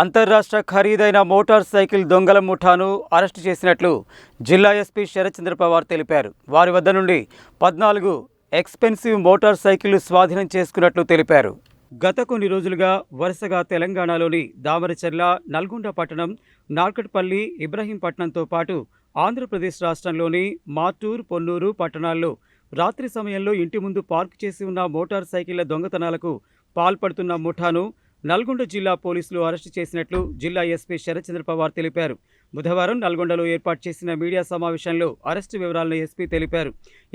అంతర్రాష్ట్ర ఖరీదైన motor cycle దొంగల ముఠాను అరెస్టు చేసినట్లు జిల్లా ఎస్పీ శరత్చంద్ర పవార్ తెలిపారు. వారి వద్ద నుండి పద్నాలుగు ఎక్స్పెన్సివ్ మోటార్ సైకిళ్ళు స్వాధీనం చేసుకున్నట్లు తెలిపారు. గత కొన్ని రోజులుగా వరుసగా తెలంగాణలోని దామరచర్ల నల్గొండ పట్టణం నార్కట్పల్లి ఇబ్రహీంపట్నంతో పాటు ఆంధ్రప్రదేశ్ రాష్ట్రంలోని మాటూర్ పొన్నూరు పట్టణాల్లో రాత్రి సమయంలో ఇంటి ముందు పార్క్ చేసి ఉన్న మోటార్ సైకిళ్ళ దొంగతనాలకు పాల్పడుతున్న ముఠాను నల్గొండ జిల్లా పోలీసులు అరెస్టు చేసినట్లు జిల్లా ఎస్పీ శరత్చంద్ర పవార్ తెలిపారు. బుధవారం నల్గొండలో ఏర్పాటు చేసిన మీడియా సమావేశంలో అరెస్టు వివరాలను ఎస్పీ తెలిపారు.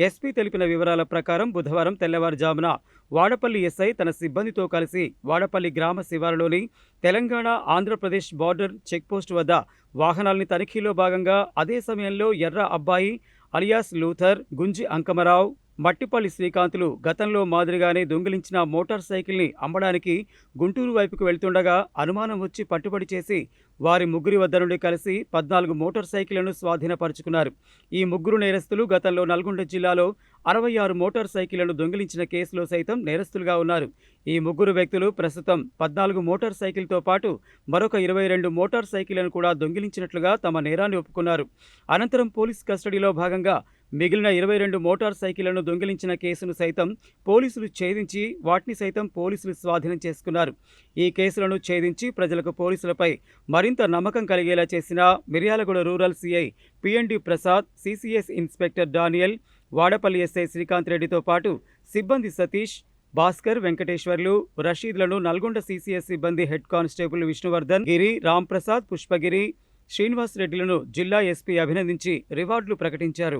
ఎస్పీ తెలిపిన వివరాల ప్రకారం బుధవారం తెల్లవారుజామున వాడపల్లి ఎస్ఐ తన సిబ్బందితో కలిసి వాడపల్లి గ్రామ శివారులోని తెలంగాణ ఆంధ్రప్రదేశ్ బార్డర్ చెక్పోస్ట్ వద్ద వాహనాల్ని తనిఖీలో భాగంగా అదే సమయంలో ఎర్ర అబ్బాయి అలియాస్ లూథర్ గుంజి అంకమరావు మట్టిపల్లి శ్రీకాంతులు గతంలో మాదిరిగానే దొంగిలించిన మోటార్ సైకిల్ని అమ్మడానికి గుంటూరు వైపుకు వెళ్తుండగా అనుమానం వచ్చి పట్టుబడి చేసి వారి ముగ్గురి వద్ద నుండి కలిసి పద్నాలుగు మోటార్ సైకిళ్ళను స్వాధీనపరుచుకున్నారు. ఈ ముగ్గురు నేరస్తులు గతంలో నల్గొండ జిల్లాలో అరవై ఆరు మోటార్ సైకిళ్ళను దొంగిలించిన కేసులో సైతం నేరస్తులుగా ఉన్నారు. ఈ ముగ్గురు వ్యక్తులు ప్రస్తుతం పద్నాలుగు మోటార్ సైకిల్తో పాటు మరొక ఇరవై రెండు మోటార్ సైకిళ్ళను కూడా దొంగిలించినట్లుగా తమ నేరాన్ని ఒప్పుకున్నారు. అనంతరం పోలీస్ కస్టడీలో భాగంగా మిగిలిన ఇరవై రెండు మోటార్ సైకిళ్ళను దొంగిలించిన కేసును సైతం పోలీసులు ఛేదించి వాటిని సైతం పోలీసులు స్వాధీనం చేసుకున్నారు. ఈ కేసులను ఛేదించి ప్రజలకు పోలీసులపై మరింత నమ్మకం కలిగేలా చేసిన Miryalaguda rural CI PND Prasad CCS inspector Daniel Vadapalli SI Srikanth రెడ్డితో పాటు సిబ్బంది సతీష్ భాస్కర్ వెంకటేశ్వర్లు రషీద్లను నల్గొండ సిసిఎస్ సిబ్బంది హెడ్ కానిస్టేబుల్ విష్ణువర్ధన్ గిరి రాంప్రసాద్ పుష్పగిరి శ్రీనివాస్ రెడ్డిలను జిల్లా ఎస్పీ అభినందించి రివార్డులు ప్రకటించారు.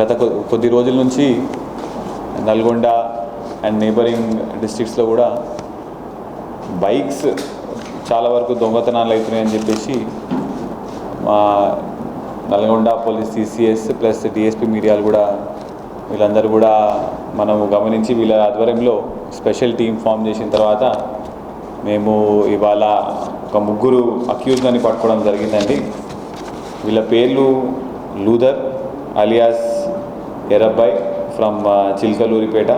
గత కొద్ది రోజుల నుంచి నల్గొండ అండ్ నేబరింగ్ డిస్ట్రిక్ట్స్లో కూడా బైక్స్ చాలా వరకు దొంగతనాలు అవుతున్నాయని చెప్పేసి మా Nalgonda police CCS plus DSP మీడియాలు కూడా వీళ్ళందరూ కూడా మనము గమనించి వీళ్ళ ఆధ్వర్యంలో స్పెషల్ టీం ఫామ్ చేసిన తర్వాత మేము ఇవాళ ఒక ముగ్గురు అక్యూజ్ని పట్టుకోవడం జరిగిందండి. వీళ్ళ పేర్లు లూదర్ అలియాస్ ఎర్రబ్బాయ్ ఫ్రమ్ చిల్కలూరిపేట.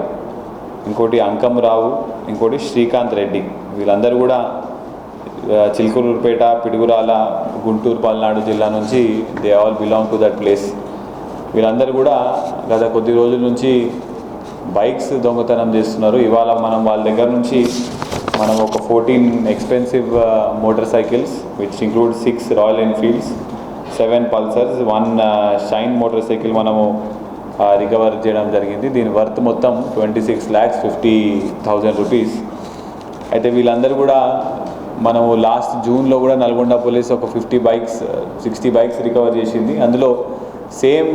ఇంకోటి అంకం రావు ఇంకోటి శ్రీకాంత్ రెడ్డి. వీళ్ళందరూ కూడా ఆ, చిల్కలూరిపేట పిడుగురాల గుంటూరు పల్నాడు జిల్లా నుంచి they all belong to that place. వీళ్ళందరూ కూడా గత కొద్ది రోజుల నుంచి బైక్స్ దొంగతనం చేస్తున్నారు. ఇవాళ మనం వాళ్ళ దగ్గర నుంచి మనం ఒక fourteen expensive motor cycles which include six Royal Enfields seven Pulsars one Shine motor cycle మనము రికవర్ చేయడం జరిగింది. దీని వర్త్ మొత్తం twenty six lakhs fifty thousand rupees. అయితే వీళ్ళందరూ కూడా మనము లాస్ట్ జూన్లో కూడా నల్గొండ పోలీస్ ఒక fifty bikes sixty bikes recover చేసింది. అందులో సేమ్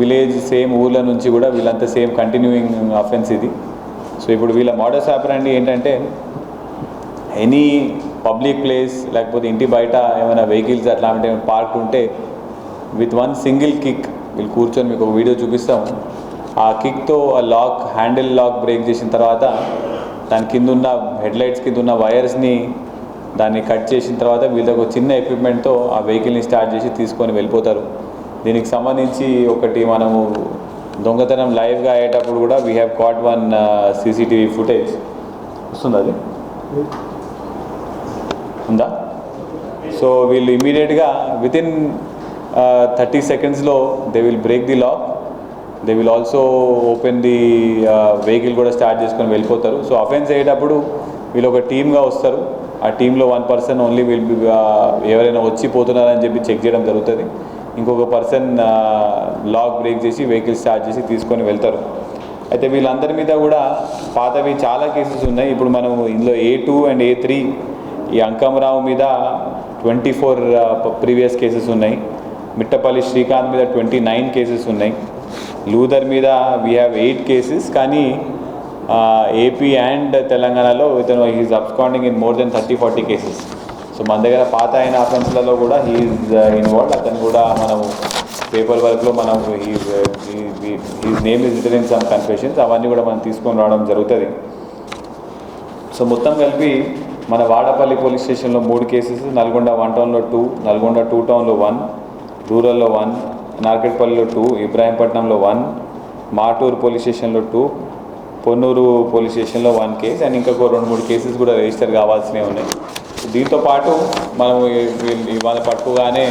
విలేజ్ సేమ్ ఊర్ల నుంచి కూడా వీళ్ళంతా సేమ్ కంటిన్యూయింగ్ అఫెన్స్ ఇది. సో ఇప్పుడు వీళ్ళ మోడల్స్ ఆపరండి ఏంటంటే ఎనీ పబ్లిక్ ప్లేస్ లేకపోతే ఇంటి బయట ఏమైనా వెహికల్స్ అట్లాంటి పార్క్ ఉంటే విత్ వన్ సింగిల్ కిక్ వీళ్ళు కూర్చొని మీకు ఒక వీడియో చూపిస్తాం ఆ కిక్తో ఆ లాక్ హ్యాండిల్ లాక్ బ్రేక్ చేసిన తర్వాత దాని కింద ఉన్న హెడ్లైట్స్ కింద ఉన్న వైర్స్ని దాన్ని కట్ చేసిన తర్వాత వీళ్ళకి ఒక చిన్న ఎక్విప్మెంట్తో ఆ వెహికల్ని స్టార్ట్ చేసి తీసుకొని వెళ్ళిపోతారు. దీనికి సంబంధించి ఒకటి మనము దొంగతనం లైవ్గా అయ్యేటప్పుడు కూడా we have caught one CCTV footage వస్తుంది అది? ఉందా? సో వీళ్ళు ఇమీడియట్గా వితిన్ థర్టీ సెకండ్స్లో they will break the lock they will also open the vehicle కూడా స్టార్ట్ చేసుకొని వెళ్ళిపోతారు. సో అఫెన్స్ అయ్యేటప్పుడు వీళ్ళు ఒక టీమ్గా వస్తారు. ఆ టీంలో వన్ పర్సన్ ఓన్లీ విల్ ఎవరైనా వచ్చి పోతున్నారని చెప్పి చెక్ చేయడం జరుగుతుంది. ఇంకొక పర్సన్ లాక్ బ్రేక్ చేసి వెహికల్ స్టార్ట్ చేసి తీసుకొని వెళ్తారు. అయితే వీళ్ళందరి మీద కూడా పాతవి చాలా కేసెస్ ఉన్నాయి. ఇప్పుడు మనం ఇందులో A two and A three ఈ అంకమరావు మీద ట్వంటీ ఫోర్ ప్రీవియస్ కేసెస్ ఉన్నాయి. మిట్టపల్లి శ్రీకాంత్ మీద ట్వంటీ నైన్ కేసెస్ ఉన్నాయి. లూథర్ మీద వీ హ్యావ్ ఎయిట్ కేసెస్ కానీ ఏపీ అండ్ తెలంగాణలో ఇతను he is absconding in more than thirty forty cases so మన దగ్గర పాత అయిన అఫెన్స్లలో కూడా హీఈస్ ఇన్వాల్వ్ uh, అతను కూడా మనము పేపర్ వర్క్లో మనం his name is written in some confessions అవన్నీ కూడా మనం తీసుకొని రావడం జరుగుతుంది. సో మొత్తం కలిపి మన వాడపల్లి పోలీస్ స్టేషన్లో మూడు కేసెస్ నల్గొండ వన్ టౌన్లో టూ నల్గొండ టూ టౌన్లో వన్ రూరల్లో వన్ నార్కెట్పల్లిలో టూ ఇబ్రాహీంపట్నంలో వన్ మాటూరు పోలీస్ స్టేషన్లో టూ పొన్నూరు పోలీస్ స్టేషన్లో వన్ కేసు అండ్ ఇంకొక రెండు మూడు కేసెస్ కూడా రిజిస్టర్ కావాల్సినవి ఉన్నాయి. దీంతో పాటు మనం ఇవాళ పట్టుగానే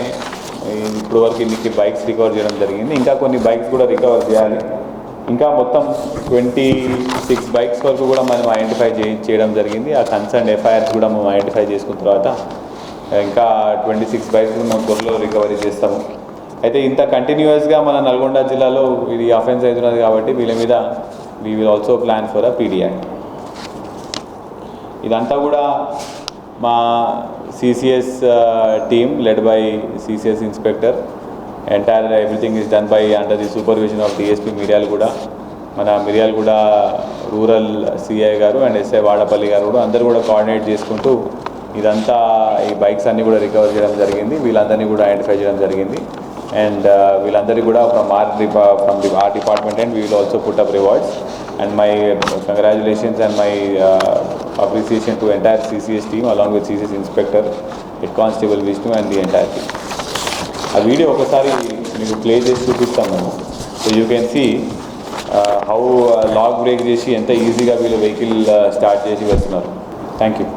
ఇప్పుడు వరకు ఇన్ని బైక్స్ రికవర్ చేయడం జరిగింది. ఇంకా కొన్ని బైక్స్ కూడా రికవర్ చేయాలి. ఇంకా మొత్తం ట్వంటీ సిక్స్ బైక్స్ వరకు కూడా మనం ఐడెంటిఫై చేయడం జరిగింది. ఆ కన్సర్న్ ఎఫ్ఐఆర్స్ కూడా మనం ఐడెంటిఫై చేసుకున్న తర్వాత ఇంకా ట్వంటీ సిక్స్ బైక్స్ మనం త్వరలో రికవరీ చేస్తాము. అయితే ఇంత కంటిన్యూస్గా మన నల్గొండ జిల్లాలో ఇది అఫెన్స్ అవుతున్నది కాబట్టి వీళ్ళ మీద we will also plan for a PD act ఇదంతా కూడా మా CCS team led by CCS inspector entire everything is done by under the supervision of DSP Miryal కూడా మన మిర్యాల్ కూడా రూరల్ సిఐ గారు అండ్ ఎస్ఐ వాడపల్లి గారు కూడా అందరూ కూడా కోఆర్డినేట్ చేసుకుంటూ ఇదంతా ఈ బైక్స్ అన్నీ కూడా రికవర్ చేయడం జరిగింది. వీళ్ళందరినీ కూడా ఐడెంటిఫై చేయడం జరిగింది. అండ్ వీళ్ళందరికీ కూడా from our from the our department and we will also put up rewards and my congratulations and my appreciation to entire CCS team along with CCS inspector head constable Vishnu and the entire team ఆ video ఒకసారి మీకు play చేసి చూపిస్తాం మేము. So you can see how lock break చేసి ఎంత ఈజీగా వీళ్ళు వెహికల్ స్టార్ట్ చేసి వస్తున్నారు. Thank you